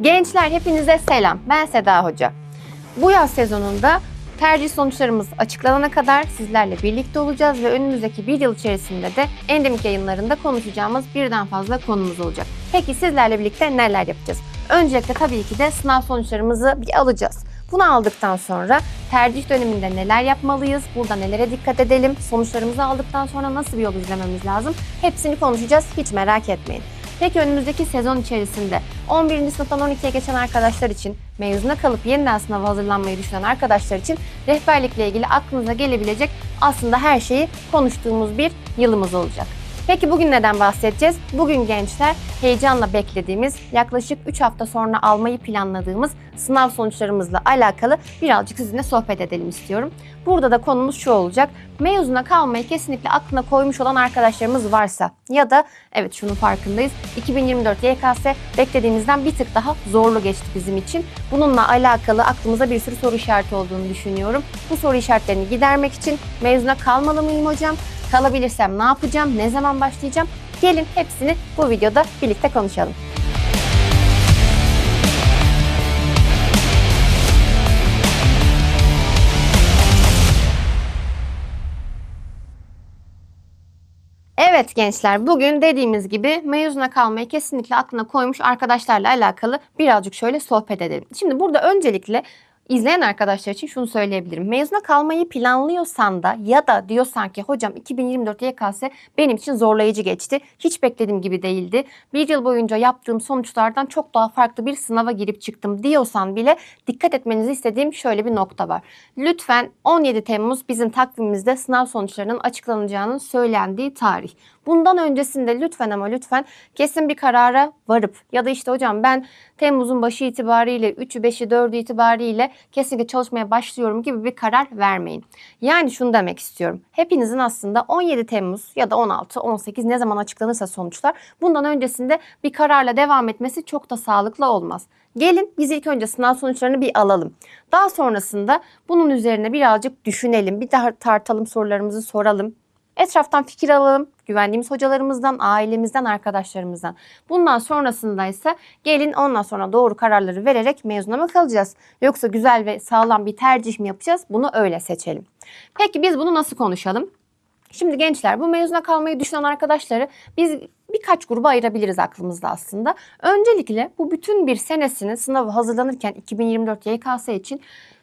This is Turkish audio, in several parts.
Gençler hepinize selam. Ben Seda Hoca. Bu yaz sezonunda tercih sonuçlarımız açıklanana kadar sizlerle birlikte olacağız ve önümüzdeki bir yıl içerisinde de endemik yayınlarında konuşacağımız birden fazla konumuz olacak. Peki sizlerle birlikte neler yapacağız? Öncelikle tabii ki de sınav sonuçlarımızı bir alacağız. Bunu aldıktan sonra tercih döneminde neler yapmalıyız, burada nelere dikkat edelim, sonuçlarımızı aldıktan sonra nasıl bir yol izlememiz lazım hepsini konuşacağız hiç merak etmeyin. Peki önümüzdeki sezon içerisinde 11. sınıftan 12'ye geçen arkadaşlar için, mezuna kalıp yeniden sınava hazırlanmayı düşünen arkadaşlar için rehberlikle ilgili aklınıza gelebilecek aslında her şeyi konuştuğumuz bir yılımız olacak. Peki bugün neden bahsedeceğiz? Bugün gençler heyecanla beklediğimiz, yaklaşık 3 hafta sonra almayı planladığımız sınav sonuçlarımızla alakalı birazcık sizinle sohbet edelim istiyorum. Burada da konumuz şu olacak. Mezuna kalmayı kesinlikle aklına koymuş olan arkadaşlarımız varsa ya da evet şunun farkındayız. 2024 YKS beklediğimizden bir tık daha zorlu geçti bizim için. Bununla alakalı aklımıza bir sürü soru işareti olduğunu düşünüyorum. Bu soru işaretlerini gidermek için mezuna kalmalı mıyım hocam? Kalabilirsem ne yapacağım? Ne zaman başlayacağım? Gelin hepsini bu videoda birlikte konuşalım. Evet gençler bugün dediğimiz gibi mezuna kalmayı kesinlikle aklına koymuş arkadaşlarla alakalı birazcık şöyle sohbet edelim. Şimdi burada öncelikle İzleyen arkadaşlar için şunu söyleyebilirim. Mezuna kalmayı planlıyorsan da ya da diyorsan ki hocam 2024 YKS benim için zorlayıcı geçti. Hiç beklediğim gibi değildi. Bir yıl boyunca yaptığım sonuçlardan çok daha farklı bir sınava girip çıktım diyorsan bile dikkat etmenizi istediğim şöyle bir nokta var. Lütfen 17 Temmuz bizim takvimimizde sınav sonuçlarının açıklanacağının söylendiği tarih. Bundan öncesinde lütfen ama lütfen kesin bir karara varıp ya da işte hocam ben Temmuz'un başı itibariyle 3'ü 5'i 4'ü itibariyle kesinlikle çalışmaya başlıyorum gibi bir karar vermeyin. Yani şunu demek istiyorum. Hepinizin aslında 17 Temmuz ya da 16, 18 ne zaman açıklanırsa sonuçlar bundan öncesinde bir kararla devam etmesi çok da sağlıklı olmaz. Gelin biz ilk önce sınav sonuçlarını bir alalım. Daha sonrasında bunun üzerine birazcık düşünelim, bir daha tartalım sorularımızı soralım. Etraftan fikir alalım. Güvendiğimiz hocalarımızdan, ailemizden, arkadaşlarımızdan. Bundan sonrasında ise gelin ondan sonra doğru kararları vererek mezuna mı kalacağız? Yoksa güzel ve sağlam bir tercih mi yapacağız? Bunu öyle seçelim. Peki biz bunu nasıl konuşalım? Şimdi gençler bu mezuna kalmayı düşünen arkadaşları biz birkaç gruba ayırabiliriz aklımızda aslında. Öncelikle bu bütün bir senesini sınavı hazırlanırken 2024 YKS için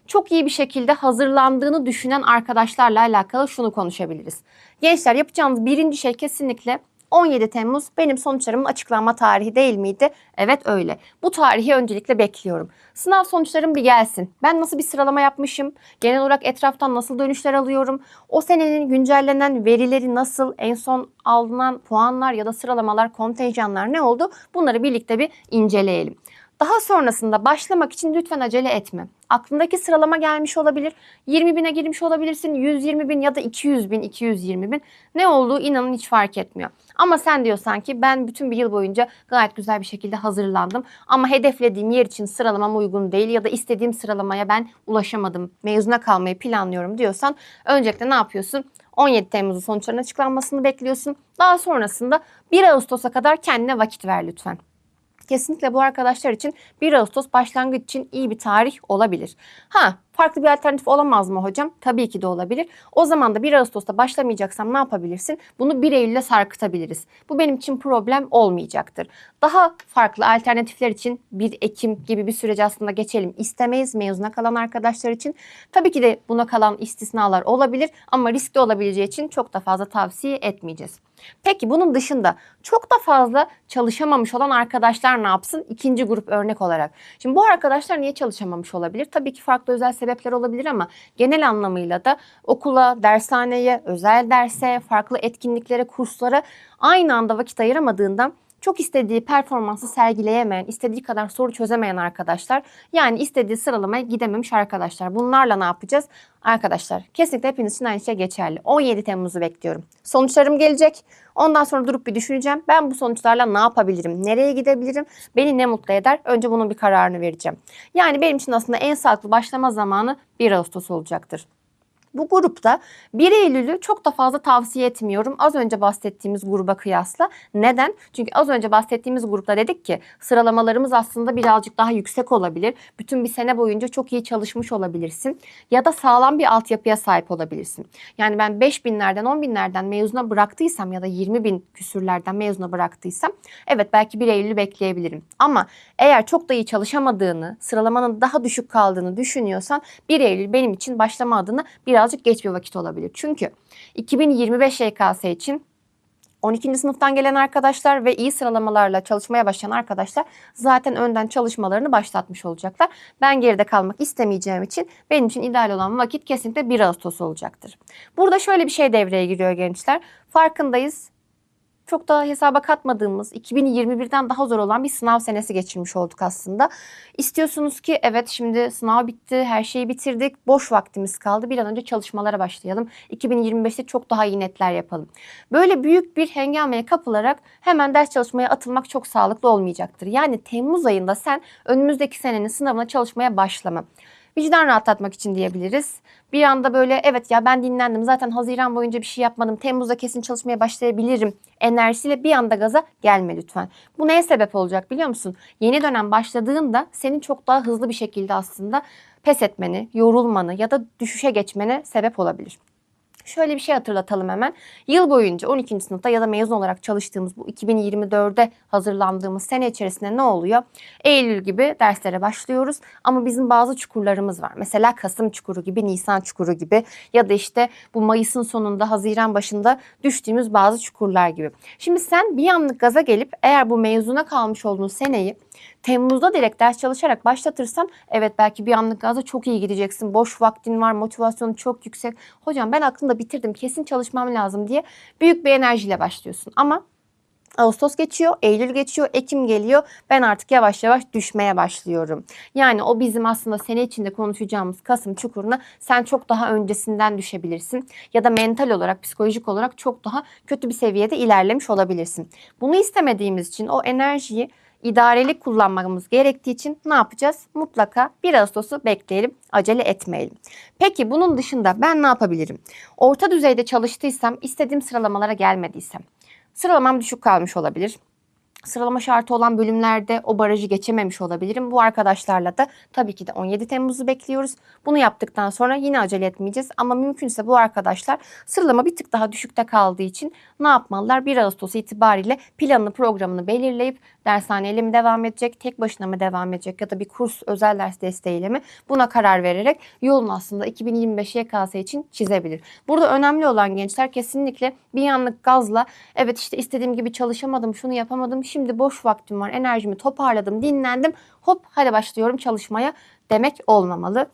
çok iyi bir şekilde hazırlandığını düşünen arkadaşlarla alakalı şunu konuşabiliriz. Gençler yapacağınız birinci şey kesinlikle 17 Temmuz benim sonuçlarımın açıklanma tarihi değil miydi? Evet öyle. Bu tarihi öncelikle bekliyorum. Sınav sonuçlarım bir gelsin. Ben nasıl bir sıralama yapmışım? Genel olarak etraftan nasıl dönüşler alıyorum? O senenin güncellenen verileri nasıl? En son alınan puanlar ya da sıralamalar, kontenjanlar ne oldu? Bunları birlikte bir inceleyelim. Daha sonrasında başlamak için lütfen acele etme. Aklındaki sıralama gelmiş olabilir. 20 bine girmiş olabilirsin. 120 bin ya da 200 bin, 220 bin. Ne olduğu inanın hiç fark etmiyor. Ama sen diyorsan ki ben bütün bir yıl boyunca gayet güzel bir şekilde hazırlandım. Ama hedeflediğim yer için sıralamam uygun değil ya da istediğim sıralamaya ben ulaşamadım. Mezuna kalmayı planlıyorum diyorsan öncelikle ne yapıyorsun? 17 Temmuz'un sonuçlarının açıklanmasını bekliyorsun. Daha sonrasında 1 Ağustos'a kadar kendine vakit ver lütfen. Kesinlikle bu arkadaşlar için 1 Ağustos başlangıç için iyi bir tarih olabilir. Ha farklı bir alternatif olamaz mı hocam? Tabii ki de olabilir. O zaman da 1 Ağustos'ta başlamayacaksam ne yapabilirsin? Bunu 1 Eylül'e sarkıtabiliriz. Bu benim için problem olmayacaktır. Daha farklı alternatifler için 1 Ekim gibi bir süreci aslında geçelim istemeyiz mezuna kalan arkadaşlar için. Tabii ki de buna kalan istisnalar olabilir ama riskli olabileceği için çok da fazla tavsiye etmeyeceğiz. Peki bunun dışında çok da fazla çalışamamış olan arkadaşlar ne yapsın? İkinci grup örnek olarak. Şimdi bu arkadaşlar niye çalışamamış olabilir? Tabii ki farklı özel sebepler olabilir ama genel anlamıyla da okula, dershaneye, özel derse, farklı etkinliklere, kurslara aynı anda vakit ayıramadığından çok istediği performansı sergileyemeyen, istediği kadar soru çözemeyen arkadaşlar, yani istediği sıralamaya gidememiş arkadaşlar. Bunlarla ne yapacağız? Arkadaşlar kesinlikle hepiniz için aynı şey geçerli. 17 Temmuz'u bekliyorum. Sonuçlarım gelecek. Ondan sonra durup bir düşüneceğim. Ben bu sonuçlarla ne yapabilirim? Nereye gidebilirim? Beni ne mutlu eder? Önce bunun bir kararını vereceğim. Yani benim için aslında en sağlıklı başlama zamanı 1 Ağustos olacaktır. Bu grupta 1 Eylül'ü çok da fazla tavsiye etmiyorum. Az önce bahsettiğimiz gruba kıyasla. Neden? Çünkü az önce bahsettiğimiz grupta dedik ki sıralamalarımız aslında birazcık daha yüksek olabilir. Bütün bir sene boyunca çok iyi çalışmış olabilirsin. Ya da sağlam bir altyapıya sahip olabilirsin. Yani ben 5 binlerden 10 binlerden mezuna bıraktıysam ya da 20 bin küsürlerden mezuna bıraktıysam evet belki 1 Eylül'ü bekleyebilirim. Ama eğer çok da iyi çalışamadığını, sıralamanın daha düşük kaldığını düşünüyorsan 1 Eylül benim için başlama adına birazcık geç bir vakit olabilir. Çünkü 2025 YKS için 12. sınıftan gelen arkadaşlar ve iyi sıralamalarla çalışmaya başlayan arkadaşlar zaten önden çalışmalarını başlatmış olacaklar. Ben geride kalmak istemeyeceğim için benim için ideal olan vakit kesinlikle 1 Ağustos olacaktır. Burada şöyle bir şey devreye giriyor gençler. Farkındayız çok da hesaba katmadığımız 2021'den daha zor olan bir sınav senesi geçirmiş olduk aslında. İstiyorsunuz ki evet şimdi sınav bitti, her şeyi bitirdik, boş vaktimiz kaldı. Bir an önce çalışmalara başlayalım. 2025'te çok daha iyi netler yapalım. Böyle büyük bir hengameye kapılarak hemen ders çalışmaya atılmak çok sağlıklı olmayacaktır. Yani Temmuz ayında sen önümüzdeki senenin sınavına çalışmaya başlama. Vicdan rahatlatmak için diyebiliriz. Bir anda böyle evet ya ben dinlendim zaten Haziran boyunca bir şey yapmadım. Temmuz'da kesin çalışmaya başlayabilirim enerjisiyle bir anda gaza gelme lütfen. Bu neye sebep olacak biliyor musun? Yeni dönem başladığında senin çok daha hızlı bir şekilde aslında pes etmeni, yorulmanı ya da düşüşe geçmene sebep olabilir. Şöyle bir şey hatırlatalım hemen. Yıl boyunca 12. sınıfta ya da mezun olarak çalıştığımız bu 2024'de hazırlandığımız sene içerisinde ne oluyor? Eylül gibi derslere başlıyoruz ama bizim bazı çukurlarımız var. Mesela Kasım çukuru gibi, Nisan çukuru gibi ya da işte bu Mayıs'ın sonunda, Haziran başında düştüğümüz bazı çukurlar gibi. Şimdi sen bir anlık gaza gelip eğer bu mezuna kalmış olduğun seneyi Temmuz'da direkt ders çalışarak başlatırsan evet belki bir anlık gazda çok iyi gideceksin. Boş vaktin var, motivasyonun çok yüksek. Hocam ben aklımda bitirdim, kesin çalışmam lazım diye büyük bir enerjiyle başlıyorsun. Ama Ağustos geçiyor, Eylül geçiyor, Ekim geliyor. Ben artık yavaş yavaş düşmeye başlıyorum. Yani o bizim aslında sene içinde konuşacağımız Kasım çukuruna sen çok daha öncesinden düşebilirsin. Ya da mental olarak, psikolojik olarak çok daha kötü bir seviyede ilerlemiş olabilirsin. Bunu istemediğimiz için o enerjiyi idarelik kullanmamız gerektiği için ne yapacağız? Mutlaka 1 Ağustos'u bekleyelim, acele etmeyelim. Peki bunun dışında ben ne yapabilirim? Orta düzeyde çalıştıysam, istediğim sıralamalara gelmediysem, sıralamam düşük kalmış olabilir sıralama şartı olan bölümlerde o barajı geçememiş olabilirim. Bu arkadaşlarla da tabii ki de 17 Temmuz'u bekliyoruz. Bunu yaptıktan sonra yine acele etmeyeceğiz. Ama mümkünse bu arkadaşlar sıralama bir tık daha düşükte kaldığı için ne yapmalılar? 1 Ağustos itibariyle planını programını belirleyip dershaneyle mi devam edecek, tek başına mı devam edecek ya da bir kurs özel ders desteğiyle mi buna karar vererek yolunu aslında 2025 YKS için çizebilir. Burada önemli olan gençler kesinlikle bir anlık gazla evet işte istediğim gibi çalışamadım, şunu yapamadım, Şimdi boş vaktim var, enerjimi toparladım, dinlendim. Hop hadi başlıyorum çalışmaya demek olmamalı.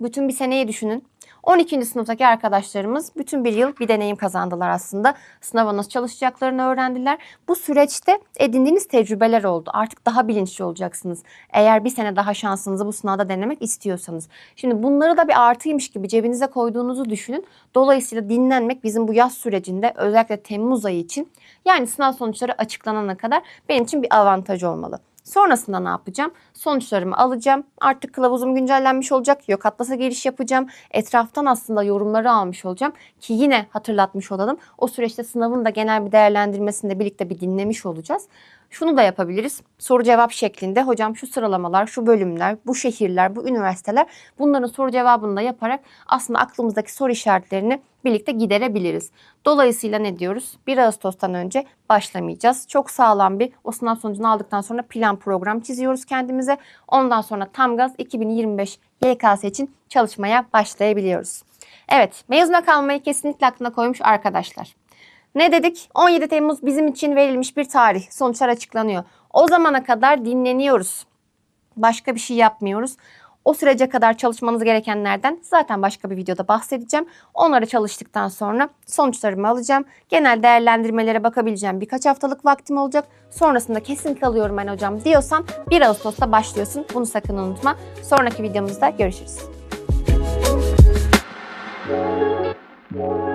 Bütün bir seneyi düşünün. 12. sınıftaki arkadaşlarımız bütün bir yıl bir deneyim kazandılar aslında. Sınava nasıl çalışacaklarını öğrendiler. Bu süreçte edindiğiniz tecrübeler oldu. Artık daha bilinçli olacaksınız. Eğer bir sene daha şansınızı bu sınavda denemek istiyorsanız. Şimdi bunları da bir artıymış gibi cebinize koyduğunuzu düşünün. Dolayısıyla dinlenmek bizim bu yaz sürecinde özellikle Temmuz ayı için yani sınav sonuçları açıklanana kadar benim için bir avantaj olmalı. Sonrasında ne yapacağım? Sonuçlarımı alacağım. Artık kılavuzum güncellenmiş olacak. Yok Atlas'a giriş yapacağım. Etraftan aslında yorumları almış olacağım. Ki yine hatırlatmış olalım. O süreçte sınavın da genel bir değerlendirmesinde birlikte bir dinlemiş olacağız. Şunu da yapabiliriz. Soru cevap şeklinde hocam şu sıralamalar, şu bölümler, bu şehirler, bu üniversiteler bunların soru cevabını da yaparak aslında aklımızdaki soru işaretlerini birlikte giderebiliriz. Dolayısıyla ne diyoruz? 1 Ağustos'tan önce başlamayacağız. Çok sağlam bir o sınav sonucunu aldıktan sonra plan program çiziyoruz kendimize. Ondan sonra tam gaz 2025 YKS için çalışmaya başlayabiliyoruz. Evet, mezuna kalmayı kesinlikle aklına koymuş arkadaşlar. Ne dedik? 17 Temmuz bizim için verilmiş bir tarih. Sonuçlar açıklanıyor. O zamana kadar dinleniyoruz. Başka bir şey yapmıyoruz. O sürece kadar çalışmanız gerekenlerden zaten başka bir videoda bahsedeceğim. Onlara çalıştıktan sonra sonuçlarımı alacağım. Genel değerlendirmelere bakabileceğim birkaç haftalık vaktim olacak. Sonrasında kesinlikle alıyorum ben hocam diyorsan 1 Ağustos'ta başlıyorsun. Bunu sakın unutma. Sonraki videomuzda görüşürüz. Thank.